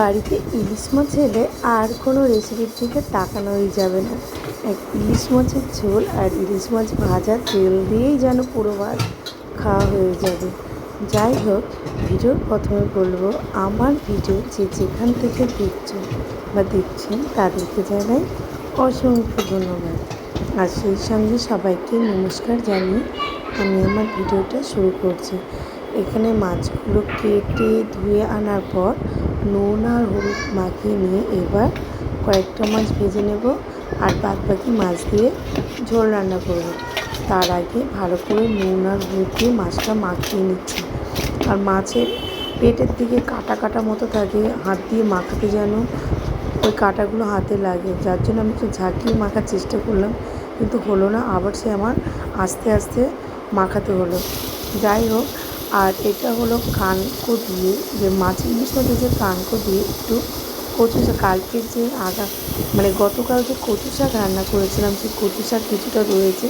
বাড়িতে ইলিশ মাছ এলে আর কোনো রেসিপির দিকে তাকানোই যাবে না। এক ইলিশ মাছের ঝোল আর ইলিশ মাছ ভাজা তেল দিয়েই যেন পুরো ভাত খাওয়া হয়ে যাবে। যাই হোক, ভিডিওর প্রথমে বলব, আমার ভিডিও যে যেখান থেকে দেখছ বা দেখছেন, তাদেরকে জানাই অসংখ্য ধন্যবাদ। আর সেই সঙ্গে সবাইকে নমস্কার জানিয়ে আমি আমার ভিডিওটা শুরু করছি। এখানে মাছগুলো কেটে ধুয়ে আনার পর নুন আর হলুদ মাখিয়ে নিয়ে এবার কয়েকটা মাছ ভেজে নেব আর বাদ বাকি মাছ দিয়ে ঝোল রান্না করব। তার আগে ভালো করে নুন আর হলুদ দিয়ে মাছটা মাখিয়ে নিচ্ছি। আর মাছের পেটের দিকে কাটা কাটা মতো থাকে, হাত দিয়ে মাখাতে যেন ওই কাটাগুলো হাতে লাগে। যার জন্য আমি একটু ঝাঁকিয়ে মাখার চেষ্টা করলাম, কিন্তু হলো না। আবার সে আমার আস্তে আস্তে মাখাতে হলো। যাই হোক আর এটা হলো কানকো দিয়ে, যে মাছের যে কানকো দিয়ে, একটু কচু শাক। কালকের যে আগা মানে গতকাল যে কচু শাক রান্না করেছিলাম, সেই কচু শাক কিছুটা রয়েছে,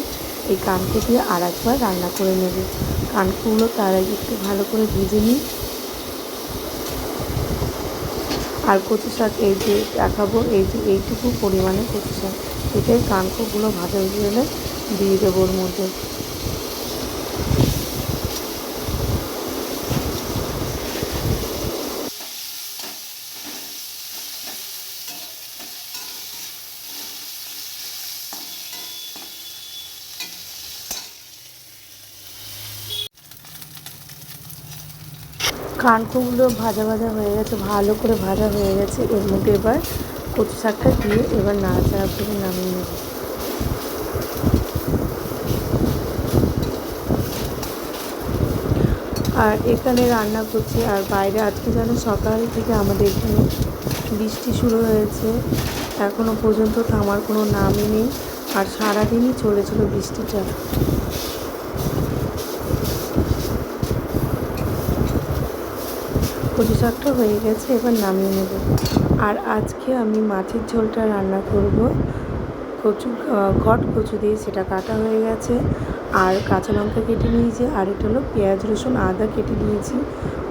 এই কানকো দিয়ে আর একবার রান্না করে নেব। কানকোগুলো তার আগে একটু ভালো করে ভেজে নিই। আর কচু শাক এই যে দেখাবো, এই যে এইটুকু পরিমাণে কচু শাক। এটাই কানকোগুলো ভাজা ভেজে গেলে দিয়ে দেবো ওর মধ্যে। কানকোগুলো ভাজা ভাজা হয়ে গেছে, ভালো করে ভাজা হয়ে গেছে। এর মধ্যে এবার কচু শাকটা দিয়ে এবার নাড়াচাড়া করে নামিয়ে নেব। আর এখানে রান্না করছি, আর বাইরে আজকে যেন সকাল থেকে আমাদের এখানে বৃষ্টি শুরু হয়েছে এখনও পর্যন্ত থামার কোনো নামই নেই, আর সারাদিনই চলেছিল বৃষ্টিটা। কচু শাকটা হয়ে গেছে, এবার নামিয়ে নেব। আর আজকে আমি মাছের ঝোলটা রান্না করব। কচু, ঘট কচু দিয়ে সেটা কাটা হয়ে গেছে। আর কাঁচা লঙ্কা কেটে নিয়েছি, আর এটা হলো পেঁয়াজ, রসুন, আদা কেটে নিয়েছি।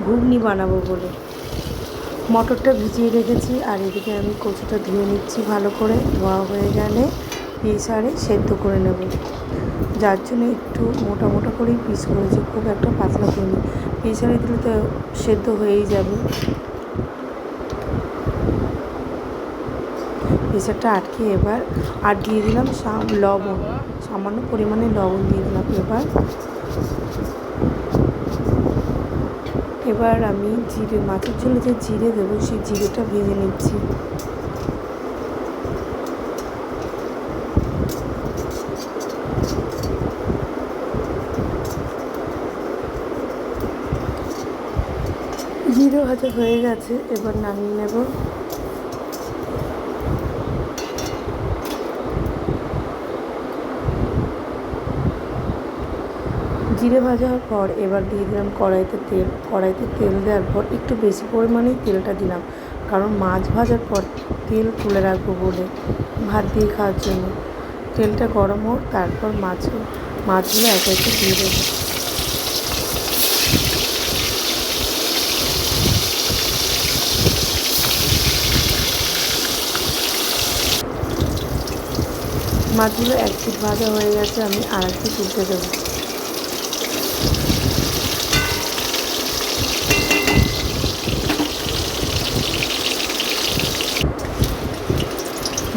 ঘুগনি বানাবো বলে। মটরটা ভিজিয়ে রেখেছি, আর এদিকে আমি কচুটা ধুয়ে নিচ্ছি ভালো করে। ধোয়া হয়ে গেলে প্রেসারে সেদ্ধ করে নেব। যার জন্য একটু মোটা মোটা করেই পিস করেছি, খুব একটা পাতলা করিনি। প্রেসারে দিলে তো সেদ্ধ হয়েই যাবে। প্রেসারটা আটকে এবার, আর দিয়ে দিলাম লবণ, সামান্য পরিমাণে লবণ দিয়ে দিলাম এবার। এবার আমি জিরে, মাছের ঝোলে যে জিরে দেবো, সেই জিরেটা ভেজে নিচ্ছি। জিরে ভাজা হয়ে গেছে, এবার নামিয়ে নেব। জিরে ভাজার পর এবার দিয়ে দিলাম কড়াইতে তেল। কড়াইতে তেল দেওয়ার পর একটু বেশি পরিমাণেই তেলটা দিলাম, কারণ মাছ ভাজার পর তেল তুলে রাখব বলে ভাত দিয়ে খাওয়ার জন্য। তেলটা গরম হোক, তারপর মাছ মাছগুলো একে একে দিয়ে দেবো। মাছগুলো এক পিঠ ভাজা হয়ে গেছে, আমি আর একটু তুলতে দেবো।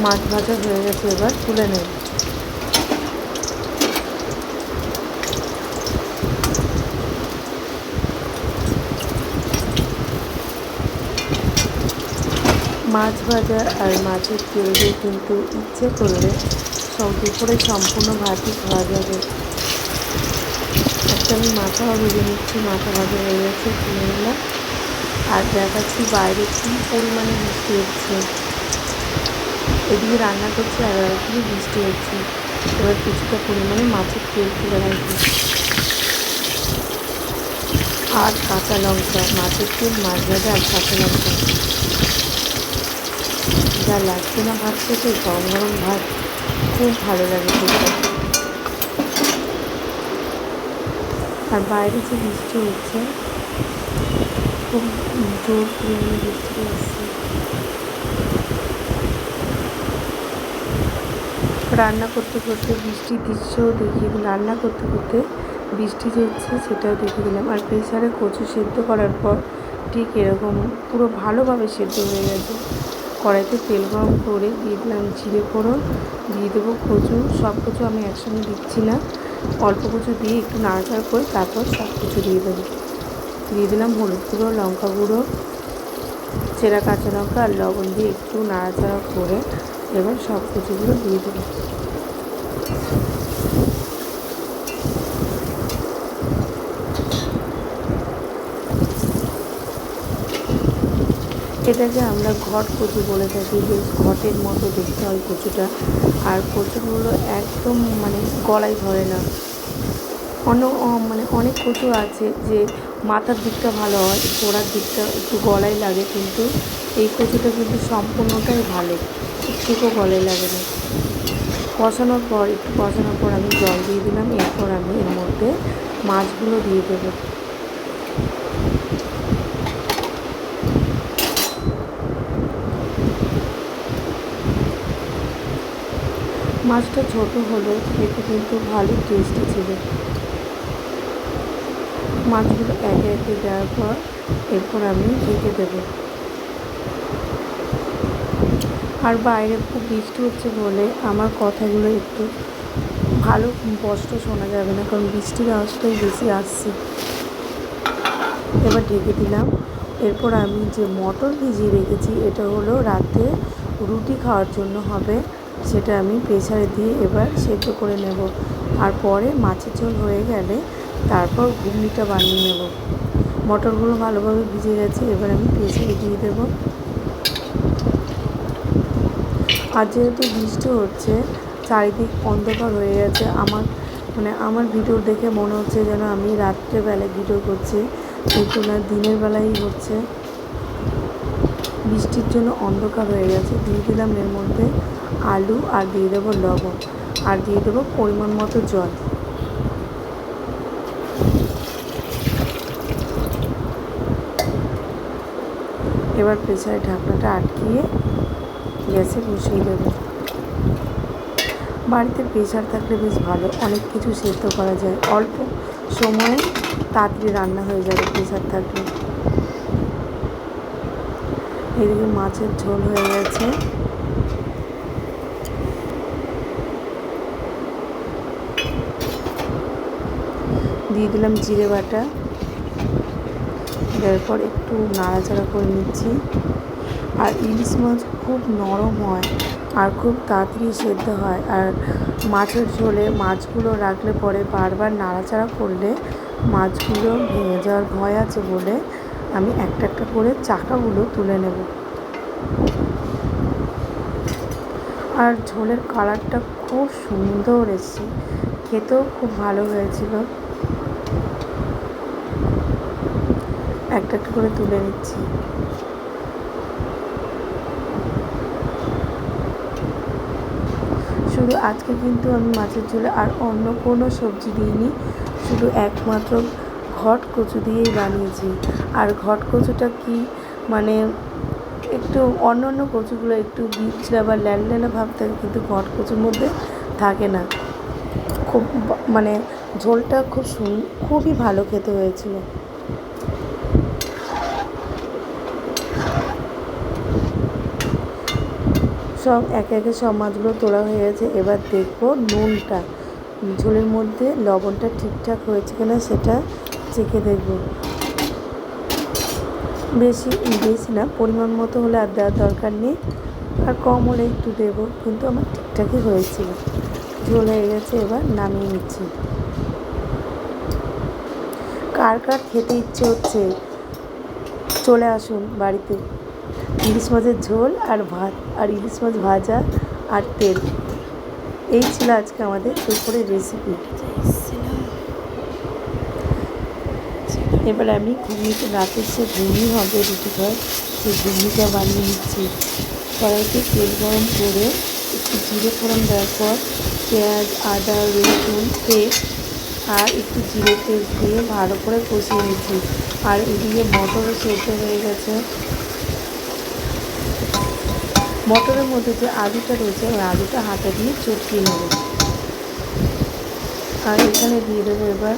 মাছ ভাজা হয়ে গেছে, এবার তুলে নেব। মাছ ভাজা আর মাছের তেল কিন্তু ইচ্ছে করলে দুপুরে সম্পূর্ণ ভাতই খাওয়া যাবে। একটা আমি মাথাও ভেজে নিচ্ছি, মাথা ভাজা হয়ে গেছে তুলে নিলাম। আর দেখাচ্ছি বাইরে কী পরিমাণে বৃষ্টি হচ্ছে। এদিকে রান্না করছি আর একদিকে বৃষ্টি হচ্ছে। এবার কিছুটা পরিমাণে মাছের তেল তুলে রাখব। আর কাঁচা লঙ্কা, মাছের তেল, মাছ ভাজা আর কাঁচা লঙ্কা। যা লাগছে না ভাত খেতে, গরম গরম ভাত। খুব ভালো লাগে খেতে। আর বাইরে যে বৃষ্টি হচ্ছে, খুব জোর পরিমাণে বৃষ্টি হচ্ছে রান্না করতে করতে বৃষ্টির দৃশ্যও দেখিয়ে রান্না করতে করতে বৃষ্টি যে হচ্ছে সেটাও দেখিয়ে দিলাম আর প্রেসারে কচু সেদ্ধ করার পর ঠিক এরকম পুরো ভালোভাবে সেদ্ধ হয়ে গেছে। কড়াইতে তেল গরম করে দিয়ে দিলাম জিরে ফোড়ন, দিয়ে দেবো কচু। সব কিছু আমি একসঙ্গে দিচ্ছি না। অল্প কচু দিয়ে একটু নাড়াচাড়া করে তারপর সব কিছু দিয়ে দেবো। দিয়ে দিলাম হলুদ গুঁড়ো, লঙ্কা গুঁড়ো, চেরা কাঁচা লঙ্কা আর লবণ দিয়ে একটু নাড়াচাড়া করে এবার সব কিছুগুলো দিয়ে দেবো। এটাকে আমরা ঘট কচু বলে থাকি বেশ ঘটের মতো দেখতে হয় কচুটা। আর কচুগুলো একদম মানে গলায় ধরে না। অন্য মানে অনেক কচু আছে যে মাথার দিকটা ভালো হয়, গোড়ার দিকটা একটু গলায় লাগে, কিন্তু এই কচুটা কিন্তু সম্পূর্ণটাই ভালো। একটুকু গলায় লাগে না। কষানোর পর, একটু কষানোর পর আমি জল দিয়ে দিলাম, এরপর আমি এর মধ্যে মাছগুলো দিয়ে দেবো। মাছটা ছোট হলেও খেতে কিন্তু ভালো টেস্টি ছিল। মাছগুলো একে একে দেওয়ার পর এরপর আমি ঢেকে দেবো। আর বাইরে খুব বৃষ্টি হচ্ছে বলে আমার কথাগুলো একটু ভালো স্পষ্ট শোনা যাবে না, কারণ বৃষ্টির আওয়াজটাই বেশি আসছে। এবার ঢেকে দিলাম। এরপর আমি যে মটর ভিজিয়ে রেখেছি, এটা হলো রাতে রুটি খাওয়ার জন্য হবে সেটা আমি প্রেসারে দিয়ে এবার সেদ্ধ করে নেব। আর পরে মাছের ঝোল হয়ে গেলে তারপর ঘুগনিটা বানিয়ে নেব। মটরগুলো ভালোভাবে ভিজে গেছে, এবার আমি প্রেসারে দিয়ে দেবো। আর যেহেতু বৃষ্টি হচ্ছে, চারিদিক অন্ধকার হয়ে গেছে, আমার মানে আমার ভিডিও দেখে মনে হচ্ছে যেন আমি রাত্রেবেলায় ভিডিও করছি, কিন্তু না, দিনের বেলাই হচ্ছে। বৃষ্টির জন্য অন্ধকার হয়ে গেছে, দিয়ে দিলাম এর মধ্যে আলু আর দিয়ে দেবো লবণ আর দিয়ে দেবো পরিমাণ মতো জল। এবার প্রেসারে ঢাকনাটা আটকিয়ে গ্যাসে বসিয়ে দেবো। বাড়িতে প্রেশার থাকলে বেশ ভালো, অনেক কিছু সেদ্ধ করা যায়। অল্প সময়ে তাড়াতাড়ি রান্না হয়ে যাবে প্রেশার থাকলে। এদিকে মাছের ঝোল হয়ে গেছে। দিয়ে দিলাম জিরে বাটা। দেওয়ার পর একটু নাড়াচাড়া করে নিচ্ছি। আর ইলিশ মাছ খুব নরম হয় আর খুব তাড়াতাড়ি সেদ্ধ হয়। আর মাছের ঝোলে মাছগুলো রাখলে পরে বারবার নাড়াচাড়া করলে মাছগুলো ভেঙে যাওয়ার ভয় আছে বলে আমি একটা একটা করে চাকাগুলো তুলে নেব। আর ঝোলের কালারটা খুব সুন্দর এসছে। খেতেও খুব ভালো হয়েছিল। একটা একটা করে তুলে নিচ্ছি। শুধু আজকে কিন্তু আমি মাছের ঝোলে আর অন্য কোনো সবজি দিইনি, শুধু একমাত্র ঘট কচু দিয়েই বানিয়েছি। আর ঘট কচুটা কি মানে একটু অন্য অন্য কচুগুলো একটু বিচরা বা ল্যানল্যানা ভাব থাকে, কিন্তু ঘট কচুর মধ্যে থাকে না। খুব মানে ঝোলটা খুব সুন, খুবই ভালো খেতে হয়েছিল। সব একে একে সব মাছগুলো তোলা হয়ে গেছে। এবার দেখব নুনটা। ঝোলের মধ্যে লবণটা ঠিকঠাক হয়েছে কিনা সেটা চেখে দেখব। বেশি বেশি না, পরিমাণ মতো হলে আর দেওয়ার দরকার নেই। আর কম হলে একটু দেবো, কিন্তু আমার ঠিকঠাকই হয়েছিল। ঝোল হয়ে গেছে, এবার নামিয়ে নিচ্ছি। কার কার খেতে ইচ্ছে হচ্ছে, চলে আসুন বাড়িতে। ইলিশ মাছের ঝোল আর ভাত। আর ইলিশ মাছ ভাজা আর তেল। এই ছিল আজকে আমাদের দুপুরের রেসিপি এবার আমি ঘুগনিতে রাতের যে ঘুগনি হবে রুটি ঘর। সেই ঘুগনিটা বানিয়ে নিচ্ছি। কড়াইতে তেল গরম করে একটু জিরে ফোড়ন দেওয়ার পর পেঁয়াজ, আদা, রসুন, পেস্ট আর একটু জিরে তেল দিয়ে ভালো করে কষিয়ে নিচ্ছি। আর এদিকে মটরও সেদ্ধ হয়ে গেছে। মটরের মধ্যে যে আলুটা রয়েছে, ওই আলুটা হাতে দিয়ে চটকিয়ে নেব। আর এখানে দিয়ে দেবো এবার,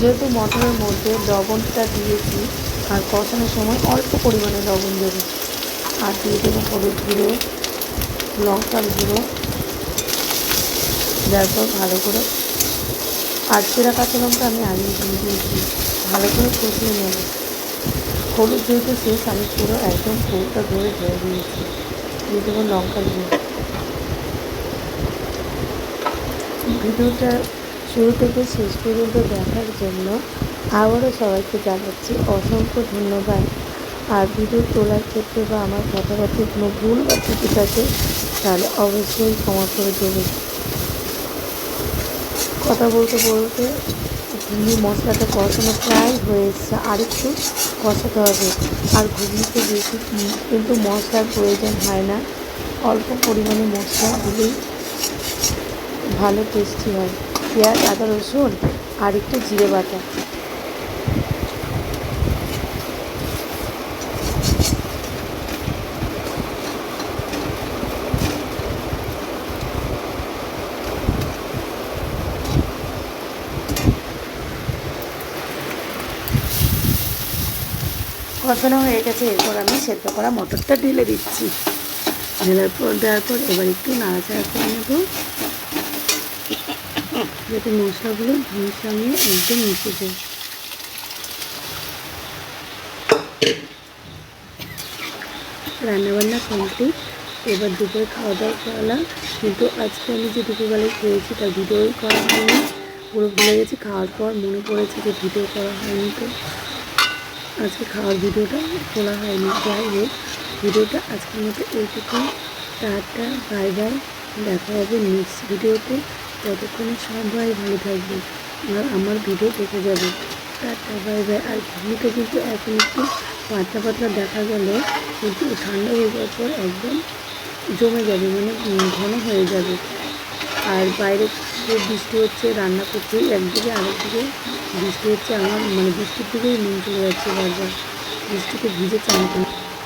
যেহেতু মটরের মধ্যে লবণটা দিয়েছি, আর কষানোর সময় অল্প পরিমাণে লবণ দেবো। আর দিয়ে দেবো হলুদ গুঁড়ো, লঙ্কার গুঁড়ো। তারপর ভালো করে আর চেরা কাঁচা লঙ্কা আমি আগে দিয়ে দিয়েছি। ভালো করে কষিয়ে নেব। হলুদ যেহেতু শেষ, আমি পুরো একদম ফুলটা ধরে ধরে দিয়েছি। দিয়ে দেবো লঙ্কার গুঁড়ো। ভিডিওটা শুরু থেকে শেষ পর্যন্ত দেখার জন্য আবারও সবাইকে জানাচ্ছি অসংখ্য ধন্যবাদ। আর ভিডিও তোলার ক্ষেত্রে বা আমার কথাবার্তা কোনো ভুল বা ত্রুটি থাকে, তাহলে অবশ্যই ক্ষমা করে দেবে কথা বলতে বলতে ঘুগনি মশলাটা কষানো প্রায় হয়েছে, আরেকটু আর একটু কষাতে হবে। আর ঘুগনিতে বেশি কিন্তু মশলার প্রয়োজন হয় না। অল্প পরিমাণে মশলা দিলেই ভালো টেস্টি হয়। পেঁয়াজ, আদা, রসুন আর একটু জিরে বাটা। কষানো হয়ে গেছে, এরপর আমি সেদ্ধ করা মটরটা ঢেলে দিচ্ছি। ঢেলার পর দেওয়ার পর এবার একটু নাড়াচাড়া করে নেব। যাতে মশলাগুলো ঘির সঙ্গে একদম মিশে যায়। রান্নাবান্না কমপ্লিট এবার দুপুরে খাওয়া দাওয়া করলাম। কিন্তু আজকে আমি যে দুপুরবেলায় খেয়েছি, তার ভিডিওই করা হয়নি। পুরো ভুলে গেছি, খাওয়ার পর মনে পড়েছে যে ভিডিও করা হয়নি তো। আজকে খাওয়ার ভিডিওটা তোলা হয়নি, যাই হোক, ভিডিওটা আজকের মতো এইটুকু টাটা, বাই বাই, দেখা হবে নেক্সট ভিডিওতে। ততক্ষণে সবাই ভালো থাকবে, আর আমার ভিডিও দেখে যাবে। Tata, bye bye. আর ঘুমিটা কিন্তু এখন একটু পাতলা পাতলা দেখা গেল, কিন্তু ঠান্ডা হয়ে যাওয়ার পর একদম জমে যাবে মানে ঘন হয়ে যাবে। আর বাইরে বৃষ্টি হচ্ছে, রান্না করছি, একদিকে আরেকদিকে বৃষ্টি হচ্ছে, আমার মানে বৃষ্টির দিকেই মন চলে যাচ্ছে বারবার। বৃষ্টিতে ভিজে চান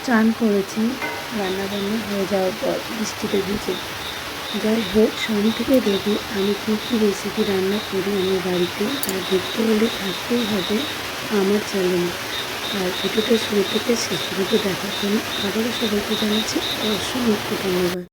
চান করেছি রান্না বান্না হয়ে যাওয়ার পর বৃষ্টিতে ভিজে। যাই হোক সামনে থেকে দেখি আমি কী কী রেসিপি রান্না করি আমার বাড়িতে, তা দেখতে হলে থাকতেই হবে আমার চ্যানেলে। আর ভিডিওটা শুরু থেকে শেষ পর্যন্ত দেখার জন্য আবারও সবাইকে জানাচ্ছি অসংখ্য ধন্যবাদ।